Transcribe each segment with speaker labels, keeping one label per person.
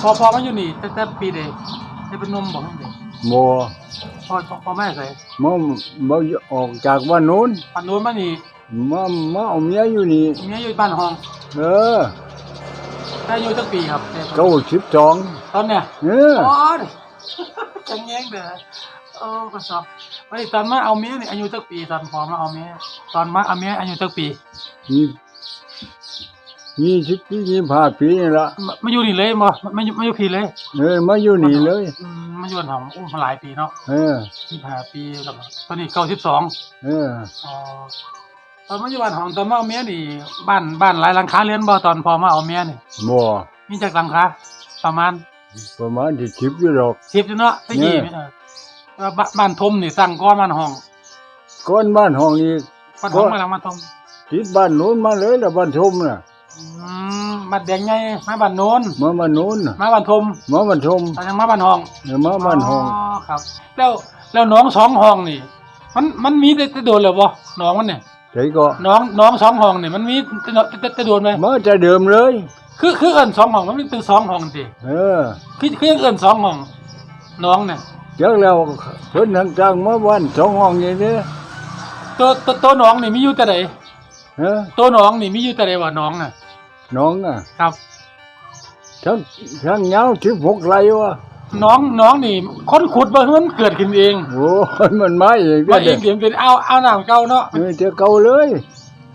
Speaker 1: พอพอมาอยู่นี่ตั้งแต่ปีเด็กได้เป็นหนมบอกเด็ก
Speaker 2: บ่
Speaker 1: พอพอพอแม่ใส่
Speaker 2: มามาออกจากบ้านโน้น
Speaker 1: ปันนู้นมานี่
Speaker 2: มามาเอาเมียอยู่นี่
Speaker 1: เมียอยู่บ้านห้อง
Speaker 2: เออ
Speaker 1: ได้อยู่ตั้งปีครับ
Speaker 2: เก้าสิบสอง
Speaker 1: ตอนเนี้ย
Speaker 2: เออ
Speaker 1: อ๋อจังแยงเด้อโอ้ก็สอบไอ้ตอนมาเอาเมียนี่อายุตั้งปีตอนพอมาเอาเมียตอนมาเอาเมียอายุตั้งปี
Speaker 2: ยี่ ยี่สิบปียี่ห้าปีนี่ละ
Speaker 1: มามาอยู่นี่เลยบ่มาอยู่มาอยู่พี่เลย
Speaker 2: เออมาอยู่นี่เลย
Speaker 1: อืมมาอยู่ห้องอุ้มมาหลายปีเนาะ
Speaker 2: เออ
Speaker 1: ยี่ห้าปีแล้วก็ตอนนี้เก้าสิบสอง
Speaker 2: เออ
Speaker 1: อ๋อตอนมาอยู่บ้านห้องตอนมาเอาเมียนี่บ้านบ้านหลายหลังคาเรือนบ่ตอนพอมาเอาเมียนี่
Speaker 2: บ่
Speaker 1: มีจักหลังคาประมาณ
Speaker 2: ประมาณที่สิบอยู่หรอก
Speaker 1: สิบเนาะตะกี้
Speaker 2: เนี่ย
Speaker 1: เออบ้านบ้านทมนี่สั่งก้อนบ้านห้อง
Speaker 2: ก้อนบ้านห้องนี้
Speaker 1: บ้านห้องมาหลังบ้านทม
Speaker 2: ติดบ้านโน้นมาเลยแล้วบ้านชมน่ะ
Speaker 1: อืมบ้านแดงใหญ่มาบ้านโน้น
Speaker 2: มาบ้านโน้นน่ะ
Speaker 1: มาบ้านทม
Speaker 2: มาบ้านชม
Speaker 1: ตอนยังมาบ้านห้อง
Speaker 2: เออมาบ้านห้อง
Speaker 1: ครับ แล้วแล้วน้องสองห้องนี่ มันมันมีแต่แต่โดนเลยบ่น้องมันเนี่ย
Speaker 2: ใช่ก็
Speaker 1: น้องน้องสองห้องนี่มันมีแต่แต่แต่แต่โดนไหม
Speaker 2: มาแต่เดิมเลย
Speaker 1: คือคือเอิ้นสองห้องมันเป็นสองห้องสิ
Speaker 2: เออ
Speaker 1: คือคือเอิ้นสองห้องน้องเนี่ย
Speaker 2: จักแล้วเพิ่นทางจ้างมาบ้านสองห้องอย่างนี้
Speaker 1: ตัวตัวตัวน้องนี่มีอยู่แต่ใด
Speaker 2: ฮะ
Speaker 1: ตัวน้องนี่มีอยู่แต่ใดว่าน้องน่ะ
Speaker 2: น้องอะ
Speaker 1: ครับ
Speaker 2: ทั้งทั้งยาวสิบหกไรวะ
Speaker 1: น้องน้องนี่คนขุดบ่มันเกิดขึ้นเอง
Speaker 2: โอ้ยมันมาเอง
Speaker 1: ว่าเองเดี๋ยวเป็นเอาเอาน้ำเก่าเนาะ
Speaker 2: เออเจ้าเก่าเลย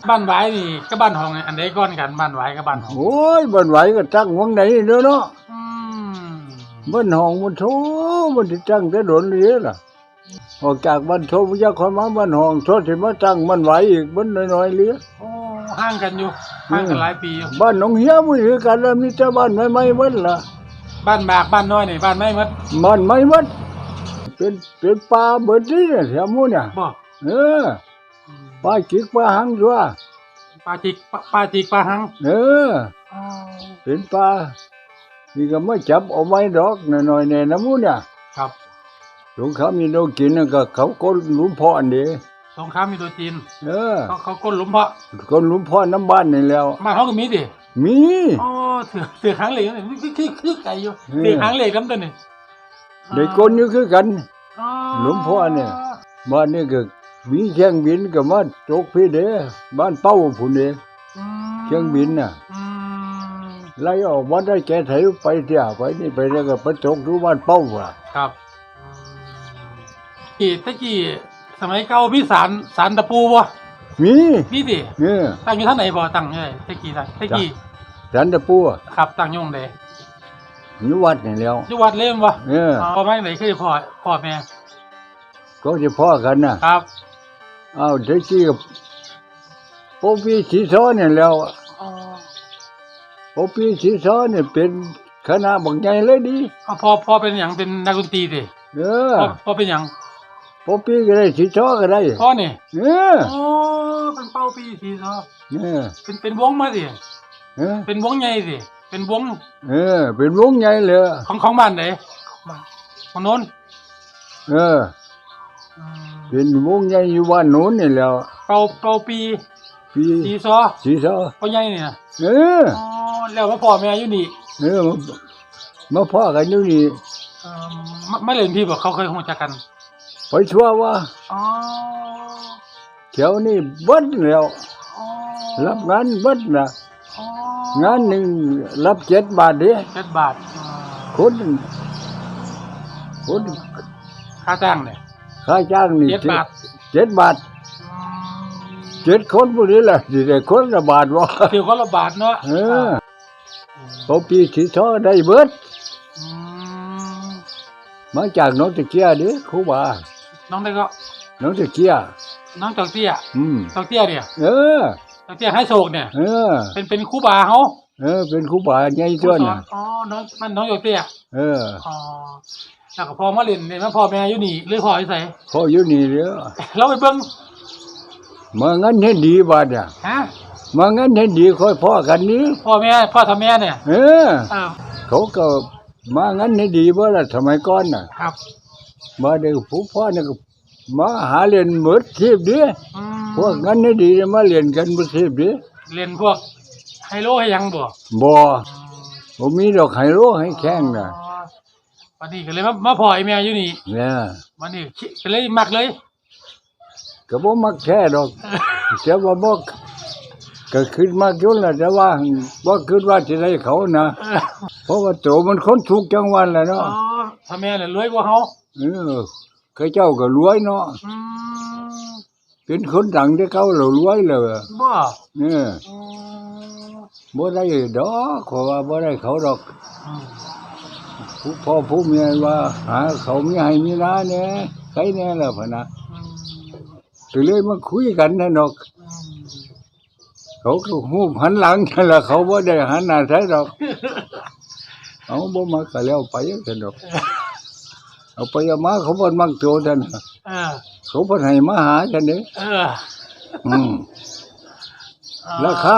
Speaker 1: บ้านไว้นี่ก็บ้านห้องนี่อันใดก้อนกันบ้านไว้กับบ้านห้อง
Speaker 2: โอ้ยบันไหวก็ตั้งวังไหนเด้อเนาะ
Speaker 1: อืม
Speaker 2: บ้านห้องมันโถมันสิตั้งแต่โดนเรียล่ะออกจากบ้านโถมันจะคนมาบ้านห้องโทษสิมาตั้งมันไหวอีกมันน้อยๆเลีย
Speaker 1: โอ้ ห่างกันอยู่ห่างกันหลายปีอยู่
Speaker 2: บ้านหนองเฮียมันคือกันแล้วมีแต่บ้านไม่ไม่มันล่ะ
Speaker 1: บ้านบากบ้านน้อยนี่บ้านไม่หมด
Speaker 2: บ้านไม่มันเป็นเป็นป่าเบิดนี่เนี่ยแถวหมู่เนี่ย
Speaker 1: บ่
Speaker 2: เออป่าจิกป่าหังชัว
Speaker 1: ปลาจิกปลาปลาจิกปลาหัง
Speaker 2: เออเป็นปลานี่ก็ไม่จับเอาไว้ดอกหน่อยๆเนี่ยนะมูเนี่ย
Speaker 1: ครับ
Speaker 2: สงครามมีโดกินน่ะก็เขาก็หลุมพ่ออันนี้
Speaker 1: สงครามมีตัวจีน
Speaker 2: เออ
Speaker 1: เขาเขาก้นหลุมเพาะ
Speaker 2: คนหลุมพ่อน้ำบ้านนี่แล้ว
Speaker 1: บ้านเขาก็มีดิ
Speaker 2: มี
Speaker 1: อ๋อเถื่อเถื่อหางเหล็กนี่คือคือคือไก่อยู่
Speaker 2: เออ
Speaker 1: เถื่อหางเหล็กน้ำตัวนี่
Speaker 2: ได้คนอยู่คือกัน
Speaker 1: อ๋อ
Speaker 2: หลวงพ่อเนี่ย บ้านนี่ก็มีเครื่องบินก็มาจกพี่เด้บ้านเป้าพุ่นเด้
Speaker 1: อืม
Speaker 2: เครื่องบินน่ะ
Speaker 1: อืม
Speaker 2: ไล่ออกวัดได้แกไถไปเที่ยวไปนี่ไปแล้วก็ไปจกดูบ้านเป้าว่ะ
Speaker 1: ครับกี่ตะกี้ สมัยเก่าพี่สารสารตะปูบ่
Speaker 2: มี
Speaker 1: มีดิ
Speaker 2: เนี่ย
Speaker 1: ตั้งอยู่ท่างไหนบ่ตั้งเลยตะกี้ตั้งตะกี้
Speaker 2: สันตะปูอะ
Speaker 1: ครับตั้งอยงเด
Speaker 2: อยู่วัดนี่แล้ว
Speaker 1: อยู่วัดเล่มบ่
Speaker 2: เออ
Speaker 1: พ่อแม่ไหนคือพ่อพ่อแม่
Speaker 2: ก็จะพ่อกันน่ะ
Speaker 1: ครับ
Speaker 2: อ้าวเด็กที่กับปอปีสีซ้อนเนี่ยแล้ว
Speaker 1: อ๋อ
Speaker 2: ปอปีสีซ้อนเนี่ยเป็นคณะบักใหญ่เลยดี
Speaker 1: เอาพ่อพ่อเป็นหยังเป็นนักดนตรีดิ
Speaker 2: เออ
Speaker 1: พ่อพ่อเป็นหยัง
Speaker 2: ปอปีก็ได้สีซ้อก็ได้
Speaker 1: พ่อนี่
Speaker 2: เออ
Speaker 1: โอ้เป็นเป้าปีสีซอ
Speaker 2: เออ
Speaker 1: เป็นเป็นวงมาสิ
Speaker 2: เออ
Speaker 1: เป็นวงใหญ่สิเป็นวง
Speaker 2: เออ เป็นวงใหญ่เลย
Speaker 1: ของของบ้านไหนบ้านของโน้น
Speaker 2: เออ
Speaker 1: อืม
Speaker 2: เป็นวงใหญ่อยู่บ้านโน้นนี่แล้ว
Speaker 1: เป้าเป้าปี
Speaker 2: ปี
Speaker 1: สีซอ
Speaker 2: สีซ้อ
Speaker 1: พ่อใหญ่เนี่ย
Speaker 2: เออ
Speaker 1: อ๋อแล้วมาพ่อแม่อยู่นี่
Speaker 2: เออมามาพ่อกันอยู่นี่
Speaker 1: เอ่อไม่ไม่เล่นพี่บอกเขาเคยคงจักกัน
Speaker 2: ไปชั่วว่า
Speaker 1: อ๋อ
Speaker 2: แถวนี้เบิดแล้ว
Speaker 1: อ๋อ
Speaker 2: รับงานเบิดนะ
Speaker 1: อ๋องา
Speaker 2: นหนึ่งรับเจ็ดบาทเด้
Speaker 1: เจ็ดบาทอ๋อ
Speaker 2: คนคน
Speaker 1: ค่าจ้างเนี่ย
Speaker 2: ค่าจ้างนี่
Speaker 1: เจ็ดบาท
Speaker 2: เจ็ดบาท
Speaker 1: อืม
Speaker 2: เจ็ดคนพวกนี้แหละสิได้คนละบาทวะ
Speaker 1: เดี๋ยวก็ละบาทเนาะ
Speaker 2: เออพอปีสีทอได้เบิด
Speaker 1: อืม
Speaker 2: มาจากน้องตะเกียเด้ครูบา
Speaker 1: น้องได้ก็
Speaker 2: น้องตะเกีย
Speaker 1: น้องจอกเตี้ย
Speaker 2: อืม
Speaker 1: จอกเตี้ยเนี่ย
Speaker 2: เออ
Speaker 1: จอกเตี้ยให้โศกเนี่ย
Speaker 2: เออ
Speaker 1: เป็นเป็นครูบาเขา
Speaker 2: เออ เป็นครูบาใหญ่
Speaker 1: ครู
Speaker 2: ตัว
Speaker 1: สอ
Speaker 2: น่ะ
Speaker 1: นอ๋อน้องมันน้องจอกเตี้ย
Speaker 2: เออ
Speaker 1: อ๋อแล้วก็พอมาเล่นเนี่ยมาพ่อแม่อยู่นี่หรือพ่ออยู่ไส
Speaker 2: พ่ออยู่นี่เด้อ
Speaker 1: เราไปเบิ่ง
Speaker 2: มางั้นเห็นดีบาดอะ
Speaker 1: ฮะ
Speaker 2: มางั้นเห็นดีค่อยพ่อกันนี้
Speaker 1: พ่อแม่พ่อทำแม่เนี่ย
Speaker 2: เออ
Speaker 1: อ้าว
Speaker 2: เขาก็มางั้นเห็นดีบ่ล่ะสมัยก่อนน่ะ
Speaker 1: ครับ
Speaker 2: มาเด็กผู้พ่อเนี่ยก็มาหาเรียนหมดทีบดิ
Speaker 1: อืม
Speaker 2: พวกงั้นนี่ดีนะมาเรียนกันหมดทีบดิ
Speaker 1: เล่นพวกไฮโลให้ยังบ่
Speaker 2: บ่ผมมีดอกไฮโลให้แข้งน่ะ
Speaker 1: อ๋อวันนี้ก็เลยมามาพอไอ้แม่อยู่นี่
Speaker 2: เนี่ย
Speaker 1: วันนี้คิก็เลยมักเลย
Speaker 2: ก็บ่มักแค่ดอกแต่ว่าบ่ก็คิดมากอยู่แหละแต่ว่าบ่คิดว่าสิได้เขานะ
Speaker 1: เออ
Speaker 2: เพราะว่าโตมันคนทุกข์จังหวันแหละ
Speaker 1: อ๋อ
Speaker 2: เนาะ
Speaker 1: ถ้าแม่เนี่ยรวยกว่าเขา
Speaker 2: เออเขาเจ้าก็รวยเนาะ
Speaker 1: อืม
Speaker 2: เป็นคนดังที่เขาเรารวยเลย
Speaker 1: บ่
Speaker 2: เนี่ย
Speaker 1: อืม
Speaker 2: บ่ได้ดอกขอว่าบ่ได้เขาดอก
Speaker 1: อืม
Speaker 2: ผู้พ่อผู้เมียว่า หา เขามีให้มีนาเนี่ยใครแน่ล่ะพะนะ
Speaker 1: อืม
Speaker 2: ก็เลยมาคุยกันนะดอก
Speaker 1: อืม
Speaker 2: เขาก็หูบหันหลังนั่นล่ะเขาบ่ได้หันหน้าใส่ดอก เอาบ่มาก็แล้วไปซั่นดอก เอาไปเอามาเขาบ่มักโตซั่นน่ะ
Speaker 1: เออ
Speaker 2: เขาบ่ให้มาหาซั่นเด้
Speaker 1: เออ
Speaker 2: อืม
Speaker 1: อ่
Speaker 2: ราคา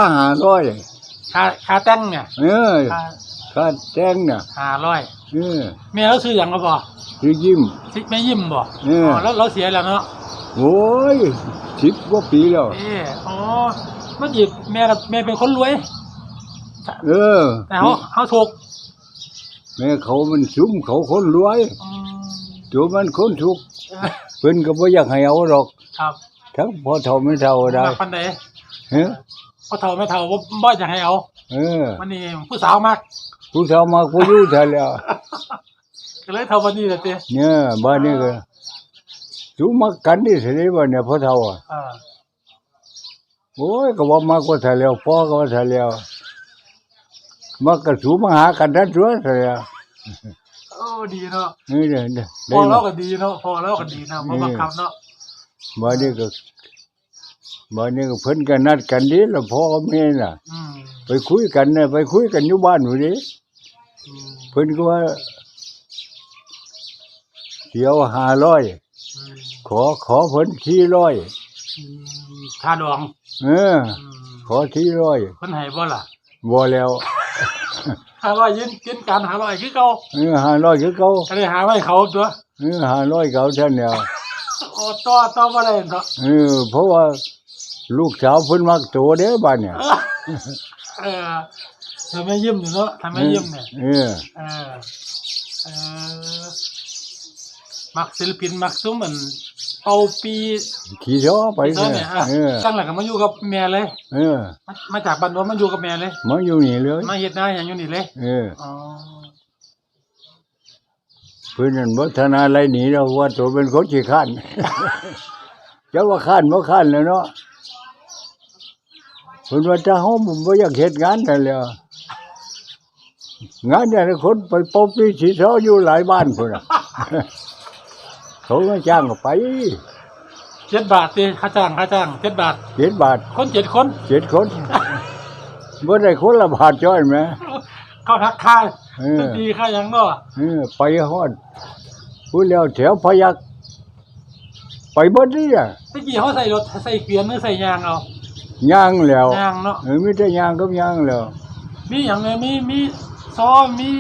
Speaker 2: 500
Speaker 1: ค่าค่าแต่งเนี่ย
Speaker 2: เออ
Speaker 1: ค่า
Speaker 2: ค่าแต่งน่ะ
Speaker 1: ห้าร้อย
Speaker 2: เออ
Speaker 1: แม่เราซื้ออย่างก็บ่
Speaker 2: คือยิ้ม
Speaker 1: สิแม่ยิ้มบ่
Speaker 2: เอออ๋
Speaker 1: แล้วเราเสียแล้วเนาะ
Speaker 2: โอ้ย10กว่าปีแล้ว
Speaker 1: เอออ๋อเมื่อกี้แม่กับแม่เป็นคนรวย
Speaker 2: เออ
Speaker 1: แต่เขาเขาถูก
Speaker 2: แม่เขามันซุ่มเขาคนรวย
Speaker 1: อืม
Speaker 2: ตัวมันคนทุกข์
Speaker 1: เออ
Speaker 2: เพิ่นก็บ่อยากให้เอาหรอก
Speaker 1: ครับ
Speaker 2: ทั้งพ่อเฒ่าไม่เฒ่าได้
Speaker 1: มักปันใด
Speaker 2: เฮ้
Speaker 1: พอเฒ่าไม่เฒ่าบ่บ่อยากให้เอา
Speaker 2: เออ
Speaker 1: วันนี้ผู้สาวมาก
Speaker 2: ผู้เฒ่ามาผู้อยู่เท่าแล้ว
Speaker 1: ก็เลยเท่าวันนี้แหละเต้
Speaker 2: เนี่ยบ้านนี้ก็สูมักกันนี่สิได้บ่เนี่ยพ่อเฒ่าอะ
Speaker 1: เออ
Speaker 2: โอ้ยก็ว่ามากกว่าเท่าแล้วพ่อก็ว่าเท่าแล้วมักก็สูมาหากันทันตัวเท่าแล้ว
Speaker 1: โอ้ดีเนาะ
Speaker 2: นี่เด้อเด้อ
Speaker 1: พอ
Speaker 2: ได้
Speaker 1: เรา
Speaker 2: มา
Speaker 1: ก็ดีเนาะพอเราก็ดีเนาะบ่บังคับเนาะ
Speaker 2: บ้านนี้ก็บ้านนี้ก็เพิ่นก็นัดกันดีแล้วพ่อกับแม่น่ะ
Speaker 1: อืม
Speaker 2: ไปคุยกันน่ะไปคุยกันอยู่บ้านพุ่นดิ
Speaker 1: อืม
Speaker 2: เพิ่นก็ว่าเที่ยวห้าร้อย
Speaker 1: อืม
Speaker 2: ขอขอเพิ่นที่ร้อย
Speaker 1: อืมค่าดอง
Speaker 2: เออ
Speaker 1: อืม
Speaker 2: ขอที่ร้อย
Speaker 1: เพิ่นให้บ่ล่ะ
Speaker 2: บ่แล้ว
Speaker 1: หาว่ายืนกินการหาร้อยคือเก่า
Speaker 2: เออห้าร้อยคือเก่า
Speaker 1: ก็เลยหาไว้เขาตัว
Speaker 2: เออห้าร้อยเก่าท่านแล้ว
Speaker 1: โอ้ต่อต่อบ่ได้เนาะ
Speaker 2: เออเพราะว่าลูกสาวเพิ่นมักโตเด้บ้านเนี่ย
Speaker 1: เออเธอไม่ยิ้มอยู่เนาะทำไม่ยิ้มเนี่ย
Speaker 2: เออ
Speaker 1: เออเออมักศิลปินมักซุ้มเหมือน เอาปี
Speaker 2: ขี่ช้อไป
Speaker 1: เท่า
Speaker 2: เนี่
Speaker 1: เนี่ยย
Speaker 2: เออ
Speaker 1: ตั้งหลักก็มาอยู่กับแม่เลย
Speaker 2: เออ
Speaker 1: มามาจากบ้านโน้นมาอยู่กับแม่เลย
Speaker 2: มาอยู่นี่เลย
Speaker 1: มาเฮ็ดหน้าอย่างอยู่นี่เลย
Speaker 2: เออ
Speaker 1: อ๋อ
Speaker 2: เพิ่นนั่นบ่ธนาอะไรหนีแล้วว่าตัวเป็นคนขี้ข้าน จะว่าข้านบ่ข้านแล้วเนาะเพิ่นว่าถ้าเฮาบ่อยากเฮ็ดงานนั่นแหล้ว งานเนี่ยคนไปปบที่สีซ้ออยู่หลายบ้านพุ่นน่ะ เขามาจ้างก็ไป
Speaker 1: เจ็ดบาทตีค่าจ้างค่าจ้างเจ็ดบาท
Speaker 2: เจ็ดบาท
Speaker 1: คนเจ็ดคน
Speaker 2: เจ็ดคนบ่ได้คนละบาทจ้อยไหม
Speaker 1: เข้าทักค่า
Speaker 2: เออ
Speaker 1: ดนตรีค่าหยังเนาะ
Speaker 2: เออไปฮอดพูดแล้วแถวพยักไปเบิดนี่อะ
Speaker 1: ตะกี้เขาใส่รถใส่เกวียนหรือใส่ยางเอา
Speaker 2: ย่างแล้ว
Speaker 1: ยางเนาะ
Speaker 2: เออมีแต่ย่างกับย่างแล้ว
Speaker 1: มีอย่างไงมีมีซอมี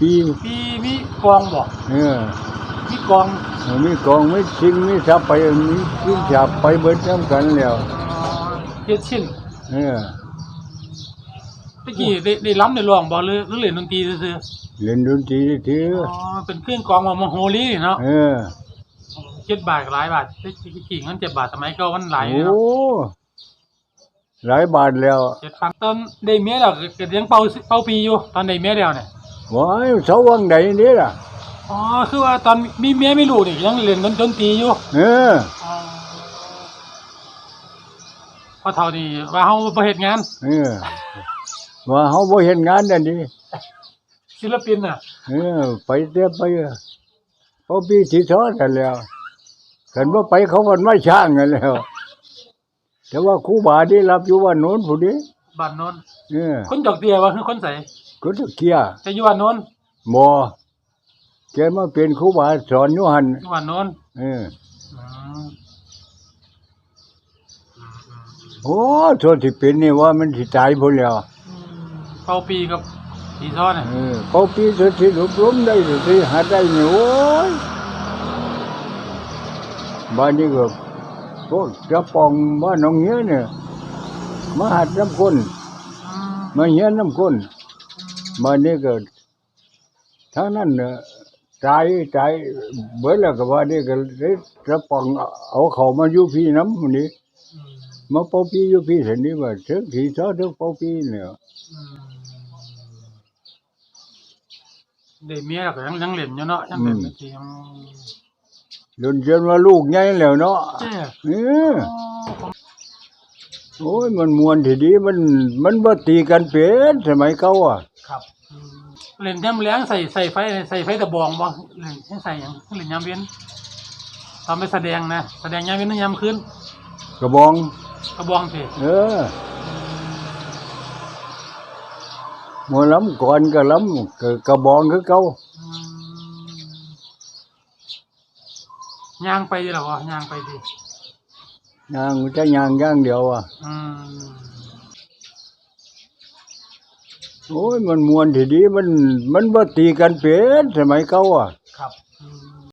Speaker 2: ปี
Speaker 1: ปีมีกองบ่
Speaker 2: เออ
Speaker 1: มีกอง
Speaker 2: เออมีกองมีชิ้นมีสับไปมีชิ้นสับไปเบิดนํกันแล้ว
Speaker 1: อ๋อเฮ็ดชิ้น
Speaker 2: เออ
Speaker 1: ตะกี้ได้ได้ล้ำได้ร้องบ่หรือหรือเล่นดนตรีซื่อ
Speaker 2: เล่นดนตรีถือ
Speaker 1: ๆอ๋อเป็นเครื่องกองว่ามโหรีเนาะ
Speaker 2: เออ
Speaker 1: เจ็ดบาทกับหลายบาทตะกี้เงินเจ็ดบาทสมัยเก่ามันหลาย
Speaker 2: โอ้
Speaker 1: เนาะ
Speaker 2: หลายบาทแล้ว
Speaker 1: เจ็ดพันตอนได้เมียแล้วก็ก็ยังเป่าเป่าปีอยู่ตอนได้เมียแล้วเนี่ย
Speaker 2: ว้ายเสาวังใดนี่ล่ะ
Speaker 1: อ๋อคือว่าตอนมีเมียไม่รู้นี่ยังเล่นดนตรีอยู่
Speaker 2: เออ
Speaker 1: อ๋อพอเท่านี้ว่าเฮาบ่เฮ็ดงาน
Speaker 2: เออว่าเฮาบ่เห็นงานนั่นดิ
Speaker 1: ศิลปินน่ะ
Speaker 2: เออ ไปเด้อไปพอปีที่ซ้อนกันแล้วคันบ่ไปเขามันไม่ช่างกันแล้ว แต่ว่าครูบาที่รับอยู่ว่าโน้นผู้นี้
Speaker 1: บ้านโน้น
Speaker 2: เออ
Speaker 1: คนดอกเตี้ยว่าคือคนใส
Speaker 2: ก็ตะเกีย
Speaker 1: แต่อยู่บ้านโน้น
Speaker 2: บ่ แกมาเป็นครูบาสอนอยู่หั่น
Speaker 1: อยู่บ้านโน้น
Speaker 2: เออ
Speaker 1: อืม
Speaker 2: โอ้โทษที่เป็นนี่ว่ามันสิตายพุ่นแล้ว
Speaker 1: เป่าปีกับสีซ้อนน่ะ
Speaker 2: เออเขาปีสุดที่รวบรวมได้สุดที่หาได้นี่โอ้ยบ้านนี้ก็พวกกระปองบ้านหนองเงี้ยเนี่ยมาหัดน้ำก้น
Speaker 1: อืม
Speaker 2: มาเฮียนน้ำก้น
Speaker 1: อืม
Speaker 2: มานี่ก็ทั้งนั้นน่ะ ใจใจเบิดแล้วก็ว่านี่ก็ได้ระปังเอาเขามาอยู่พี่น้ำมื้อนี้
Speaker 1: อืม
Speaker 2: มาเป่าปีอยู่พี่เห็นนี่ว่าถึงที่ซอถึงเป่าปีเนี่ย
Speaker 1: อืมเด็กเมียก็ยังยังเล่นอยู่เนาะยังเล่นอยู่ที่ยัง
Speaker 2: จนจนว่าลูกใหญ่แล้วเนาะ
Speaker 1: เจ้
Speaker 2: เออโอ้ยมันมวนทีดีมันมันบ่ตีกันเป็นสมัยเก่าอะ
Speaker 1: ครับอืม เล่นยามแล้งใส่ใส่ไฟใส่ไฟตะบองบ่เล่นให้ใส่หยังเล่นยามเว้นตอนไปแสดงนะแสดงยามเว้นยามคืน
Speaker 2: กระบอง
Speaker 1: กระบองสิ
Speaker 2: เออหมอลำก่อนก็ลำก็กระบองคือเก่า
Speaker 1: อืมย่างไปดีหรอวะย่างไปดี
Speaker 2: ย่างมันจะย่างย่างเดียวอะ
Speaker 1: อืม
Speaker 2: โอ้ยมันมวนทีดีมันมันบ่ตีกันเป็นสมัยเก่าอะ
Speaker 1: ครับอืม